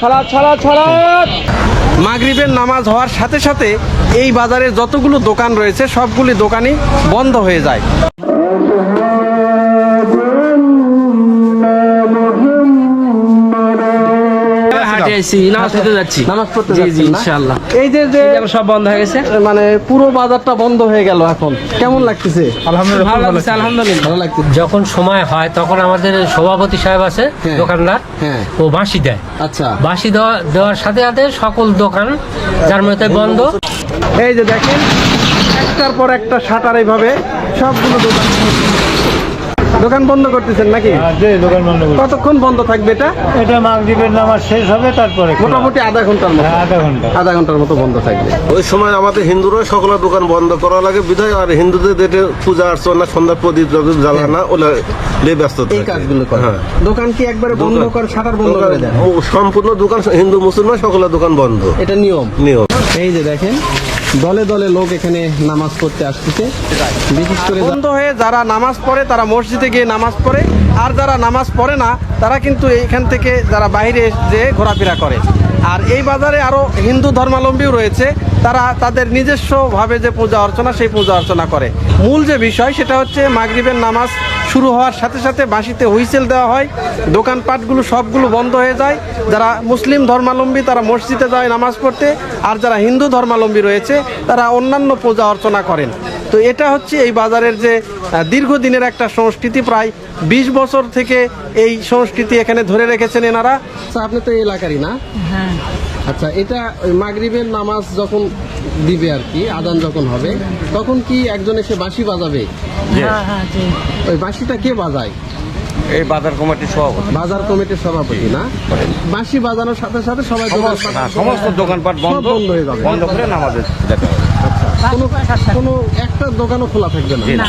সালাদ সালাদ সালাদ মাগরিবের নামাজ হওয়ার সাথে সাথে এই বাজারে যতগুলো দোকান রয়েছে, সবগুলি দোকানই বন্ধ হয়ে যায়। হাটে আইছি নামাজ পড়তে যাচ্ছি। নামাজ পড়তে জি জি ইনশাআল্লাহ। এই যে যে সব বন্ধ হয়ে গেছে। মানে পুরো বাজারটা বন্ধ হয়ে গেল এখন। কেমন লাগতেছে? ভালো লাগছে। আলহামদুলিল্লাহ। ভালো লাগছে যখন সময় হয় তখন আমাদের সভাপতি সাহেব আছে হ্যাঁ। দোকানদার হ্যাঁ। ও বাঁশি দেয়। আচ্ছা। বাঁশি দেওয়া দেওয়ার সাথে সাথে সকল দোকান যার মধ্যে বন্ধ। এই যে দেখেন একটার পর একটা শাটার এইভাবে সবগুলো দোকান দোকান বন্ধ করতেছেন নাকি? যে দোকান বন্ধ কতক্ষণ বন্ধ থাকবে এটা? এটা মাগরিবের নামাজ শেষ হবে তারপরে মোটামুটি আধা ঘণ্টার মতো। হ্যাঁ, আধা ঘণ্টা। আধা ঘণ্টার মতো বন্ধ থাকবে। ওই সময় আমাদের হিন্দুরা সকলের দোকান বন্ধ করা লাগে বিধায় আর হিন্দুদের যেটা পূজা অর্চনা সন্ধ্যা প্রদীপ প্রদীপ জ্বালানা ওলা নিয়ে ব্যস্ত এই কাজগুলো করে হ্যাঁ। দোকান কি একবারে বন্ধ দোকান- করে শাটার বন্ধ করে ও সম্পূর্ণ দোকান হিন্দু মুসলমান সকলের দোকান বন্ধ। এটা নিয়ম। নিয়ম। এই যে দেখেন দলে দলে লোক এখানে নামাজ পড়তে আসতেছে। বিশেষ করে বন্ধ হয়ে যারা নামাজ পড়ে, তারা মসজিদে গিয়ে নামাজ পড়ে। আর যারা নামাজ পড়ে না, তারা কিন্তু এইখান থেকে যারা বাইরে যেয়ে ঘোরাফেরা করে। আর এই বাজারে আরও হিন্দু ধর্মাবলম্বীও রয়েছে। তারা তাদের নিজস্বভাবে যে পূজা অর্চনা, সেই পূজা অর্চনা করে। মূল যে বিষয় সেটা হচ্ছে মাগরিবের নামাজ শুরু হওয়ার সাথে সাথে বাঁশিতে হুইসেল দেওয়া হয়। দোকানপাটগুলো সবগুলো বন্ধ হয়ে যায়। যারা মুসলিম ধর্মাবলম্বী তারা মসজিদে যায় নামাজ পড়তে। আর যারা হিন্দু ধর্মাবলম্বী রয়েছে, তারা অন্যান্য পূজা অর্চনা করেন। তো এটা হচ্ছে এই বাজারের যে দীর্ঘদিনের একটা সংস্কৃতি প্রায় বিশ বছর থেকে এই সংস্কৃতি এখানে ধরে রেখেছেন এনারা। আচ্ছা আপনি তো এই এলাকারই না? আচ্ছা এটা ওই মাগরিবের নামাজ যখন দিবে আর কি আদান যখন হবে তখন কি একজন এসে বাঁশি বাজাবে? ওই বাঁশিটা কে বাজায়? এই বাজার কমিটির সভাপতি। বাজার কমিটির সভাপতি না? বাঁশি বাজানোর সাথে সাথে সবাই সমস্ত দোকানপাট বন্ধ। বন্ধ হয়ে যাবে। বন্ধ করে নামাজে যেতে হবে। কোনো কোনো একটা দোকানও খোলা থাকবে না। জি না।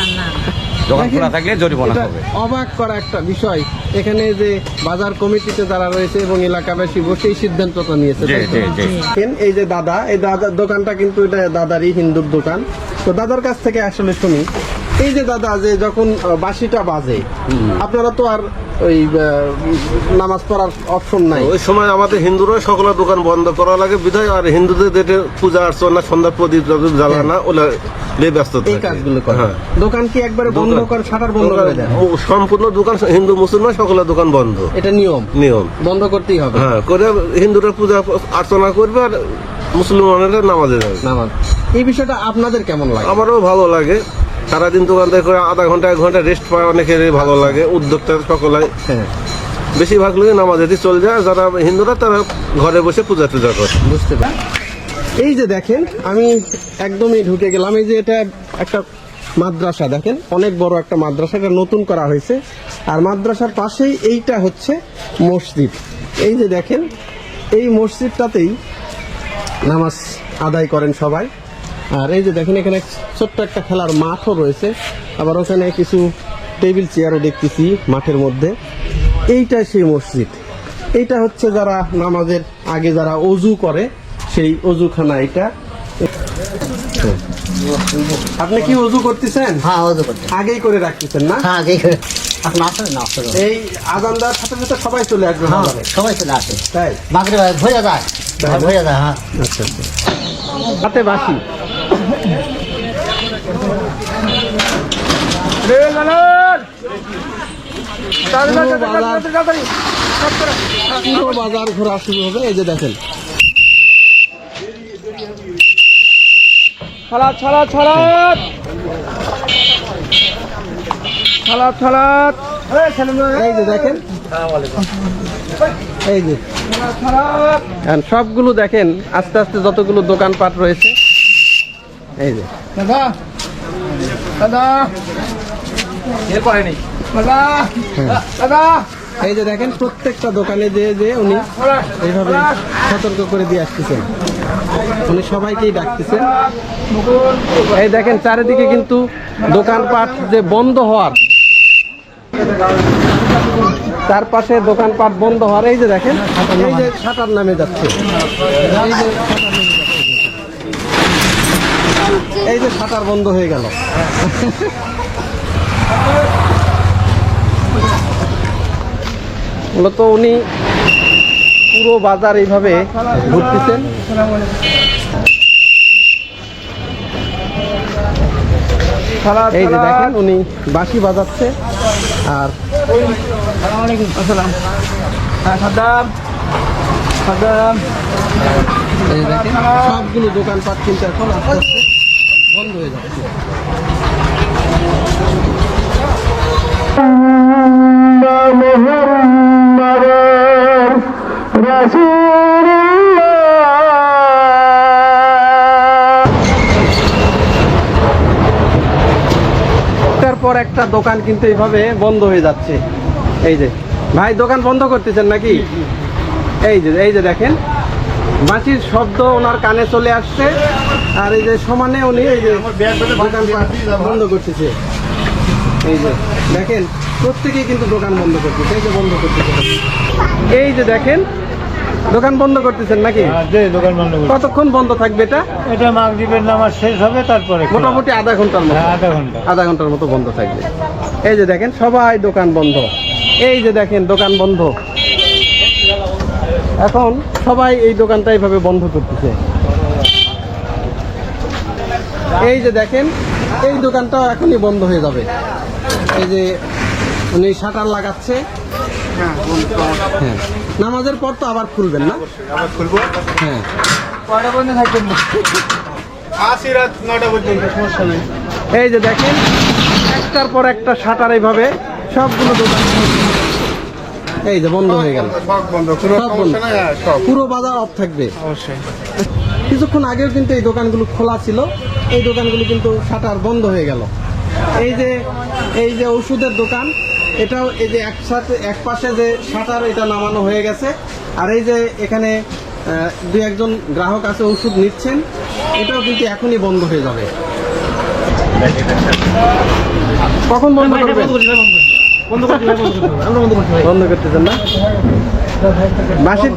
দোকান খোলা থাকলে জরিমানা হবে। অবাক করা একটা বিষয়। এখানে যে বাজার কমিটিতে যারা রয়েছে এবং এলাকাবাসী বসে এই সিদ্ধান্তটা নিয়েছে এই যে দাদা এই দাদার দোকানটা কিন্তু এটা দাদারই হিন্দুর দোকান। তো দাদার কাছ থেকে আসলে শুনি এই যে দাদা যে যখন বাঁশিটা বাজে আপনারা তো আর ওই নামাজ পড়ার অপশন নাই। ওই সময় আমাদের হিন্দুরা সকলের দোকান বন্ধ করা লাগে বিধায় আর হিন্দুদের যেটা পূজা অর্চনা সন্ধ্যা প্রদীপ জ্বালানা ওলা নিয়ে ব্যস্ত এই কাজগুলো হ্যাঁ। দোকান কি একবারে বন্ধ করে শাটার বন্ধ করে দেন সম্পূর্ণ দোকান হিন্দু মুসলমান সকলের দোকান বন্ধ। এটা নিয়ম। নিয়ম। বন্ধ করতেই হবে। হ্যাঁ করে হিন্দুরা পূজা অর্চনা করবে আর মুসলমানেরা নামাজে যাবে। নামাজ। এই বিষয়টা আপনাদের কেমন লাগে? আমারও ভালো লাগে। সারাদিন দোকানদার করে আধা ঘণ্টা এক ঘণ্টা রেস্ট পায় অনেকেরই ভালো লাগে উদ্যোক্তা সকলে হ্যাঁ। বেশিরভাগ লোকই নামাজেতে চলে যায় যারা হিন্দুরা তারা ঘরে বসে পূজা টুজা করে। বুঝতে পারি এই যে দেখেন আমি একদমই ঢুকে গেলাম এই যে এটা একটা মাদ্রাসা দেখেন অনেক বড় একটা মাদ্রাসা এটা নতুন করা হয়েছে। আর মাদ্রাসার পাশেই এইটা হচ্ছে মসজিদ। এই যে দেখেন এই মসজিদটাতেই নামাজ আদায় করেন সবাই। আর এই যে দেখেন এখানে ছোট্ট একটা খেলার মাঠও রয়েছে। আবার ওখানে কিছু টেবিল চেয়ারও দেখতেছি মাঠের মধ্যে। এইটা সেই মসজিদ। এইটা হচ্ছে যারা নামাজের আগে যারা অজু করে সেই অজুখানা এটা আপনি কি অজু করতেছেন? হ্যাঁ করতে আগেই করে রাখতেছেন না? হ্যাঁ দেখে এখন আসলে না আসলে এই আজান দেওয়ার সাথে সাথে সবাই চলে আসবে হ্যাঁ সবাই চলে আসে। তাই? বাকরি ভরে যায়। ভরে যায় হ্যাঁ। আচ্ছা আচ্ছা। হাতে বাসি? বাজার ঘোরা শুরু হবে এই যে দেখেন সবগুলো দেখেন আস্তে আস্তে যতগুলো দোকানপাট রয়েছে এই যে। দাদা। দাদা। এর পরে নেই। দাদা। দাদা। এই যে দেখেন প্রত্যেকটা দোকানে যে যে উনি এইভাবে সতর্ক করে দিয়ে আসতেছেন। উনি সবাইকেই ডাকতেছেন। এই দেখেন চারিদিকে কিন্তু দোকানপাট যে বন্ধ হওয়ার। তার পাশে দোকানপাট বন্ধ হওয়ার। এই যে দেখেন এই যে শাটার নামে যাচ্ছে এই যে শাটার নেমে যাচ্ছে। এই যে শাটার বন্ধ হয়ে গেল। মূলত উনি পুরো বাজার এইভাবে ঘুরতেছেন। সালাদ এই যে দেখেন উনি বাঁশি বাজাচ্ছে আর হ্যাঁ সবগুলো দোকানপাট কিন্তু এখন আস্তে বন্ধ হয়ে একটার পর একটা দোকান কিন্তু এইভাবে বন্ধ হয়ে যাচ্ছে। এই যে, ভাই, দোকান বন্ধ করতেছেন নাকি? এই যে এই যে দেখেন। বাঁশির শব্দ ওনার কানে চলে আসছে। আর এই যে সমানে উনি এই যে বন্ধ করতেছে। এই যে দেখেন প্রত্যেকেই কিন্তু দোকান বন্ধ করতেছে। এই যে বন্ধ করতেছে। এই যে দেখেন দোকান বন্ধ করতেছেন নাকি? হ্যাঁ, দোকান বন্ধ কতক্ষণ বন্ধ থাকবে এটা? এটা মাগরিবের নামাজ শেষ হবে তারপরে মোটামুটি আধা ঘণ্টার মতো। হ্যাঁ, আধা ঘণ্টা। আধা ঘণ্টার মতো বন্ধ থাকবে। এই যে দেখেন সবাই দোকান বন্ধ। এই যে দেখেন দোকান বন্ধ। এখন সবাই এই দোকানটা এইভাবে বন্ধ করতেছে। এই যে দেখেন এই দোকানটা এখনই বন্ধ হয়ে যাবে। এই যে উনি শাটার লাগাচ্ছে। হ্যাঁ নামাজের পর তো আবার খুলবেন না? হ্যাঁ। কয়টা পর্যন্ত থাকবেন? এই যে দেখেন একটার পর একটা শাটার এইভাবে সবগুলো দোকান এই যে বন্ধ হয়ে গেল। সব বন্ধ পুরো বাজার অফ থাকবে। অবশ্যই। কিছুক্ষণ আগেও কিন্তু এই দোকানগুলো খোলা ছিল। এই দোকানগুলো কিন্তু শাটার বন্ধ হয়ে গেল। এই যে এই যে ওষুধের দোকান এটাও এই যে একসাথে এক পাশে যে শাটার এটা নামানো হয়ে গেছে। আর এই যে এখানে আহ, দুই একজন গ্রাহক আছে ওষুধ নিচ্ছেন। এটাও কিন্তু এখনই বন্ধ হয়ে যাবে। কখন বন্ধ করবেন বন্ধ করতেছেন না? বাসি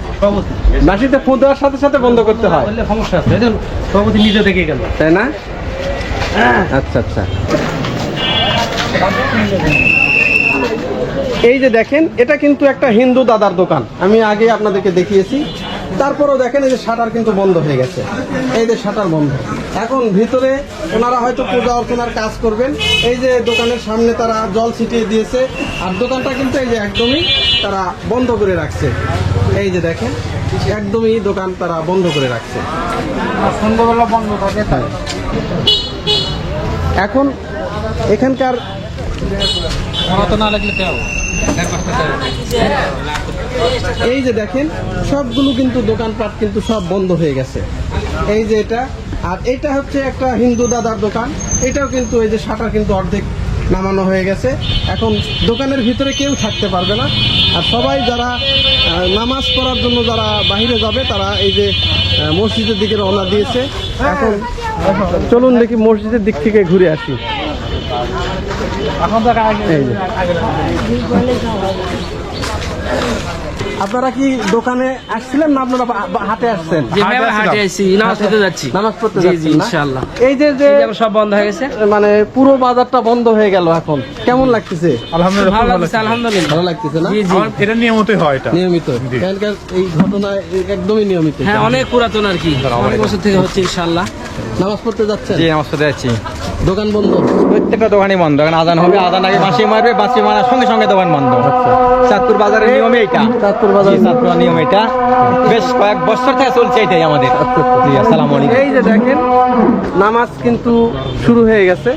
বাসিতে ফোন দেওয়ার সাথে সাথে বন্ধ করতে হয়। সমস্যা আছে। সভাপতি নিজে থেকে গেল। তাই না? আচ্ছা আচ্ছা। এই যে দেখেন এটা কিন্তু একটা হিন্দু দাদার দোকান। আমি আগে আপনাদেরকে দেখিয়েছি। তারপরও দেখেন এই যে শাটার কিন্তু বন্ধ হয়ে গেছে। এই যে শাটার বন্ধ। এখন ভিতরে ওনারা হয়তো পূজা অর্চনার কাজ করবেন। এই যে দোকানের সামনে তারা জল ছিটিয়ে দিয়েছে আর দোকানটা কিন্তু এই যে একদমই তারা বন্ধ করে রাখছে। এই যে দেখেন একদমই দোকান তারা বন্ধ করে রাখছে। সন্ধ্যাবেলা বন্ধ থাকে। তাই এখন এখানকার এই যে দেখেন সবগুলো কিন্তু দোকানপাট কিন্তু সব বন্ধ হয়ে গেছে। এই যে এটা, আর এটা হচ্ছে একটা হিন্দু দাদার দোকান। এটাও কিন্তু এই যে শাটার কিন্তু অর্ধেক নামানো হয়ে গেছে। এখন দোকানের ভিতরে কেউ থাকতে পারবে না। আর সবাই যারা নামাজ পড়ার জন্য যারা বাইরে যাবে, তারা এই যে মসজিদের দিকে রওনা দিয়েছে। এখন চলুন দেখি মসজিদের দিক থেকে ঘুরে আসি। এখন। আপনারা কি দোকানে আসছিলেন না আপনারা হাটে আসছেন? হাটে আইছি নামাজ পড়তে যাচ্ছি। নামাজ পড়তে না? ইনশাআল্লাহ। এই যে যে সব বন্ধ হয়ে গেছে। মানে পুরো বাজারটা বন্ধ হয়ে গেল এখন। কেমন লাগতেছে? ভালো লাগছে আলহামদুলিল্লাহ। ভালো লাগতেছে না? এটা নিয়মিতই হয় এটা। নিয়মিত। এই ঘটনা একদমই নিয়মিত। হ্যাঁ অনেক পুরাতন আর কি। অনেক বছর থেকে হচ্ছে ইনশাআল্লাহ। নামাজ পড়তে যাচ্ছেন? জি আমার সাথে আছি দোকান বন্ধ। প্রত্যেকটা দোকানই বন্ধ। এখন আজান হবে আজান আগে বাঁশি মারবে বাঁশি মারার সঙ্গে সঙ্গে দোকান বন্ধ। চাঁদপুর বাজারের নিয়ম এইটা। চাঁদপুর বাজার চাঁদপুর নিয়ম এটা বেশ কয়েক বছর থেকে চলছে এটাই আমাদের। জি আসসালামু আলাইকুম। এই যে দেখেন নামাজ কিন্তু শুরু হয়ে গেছে।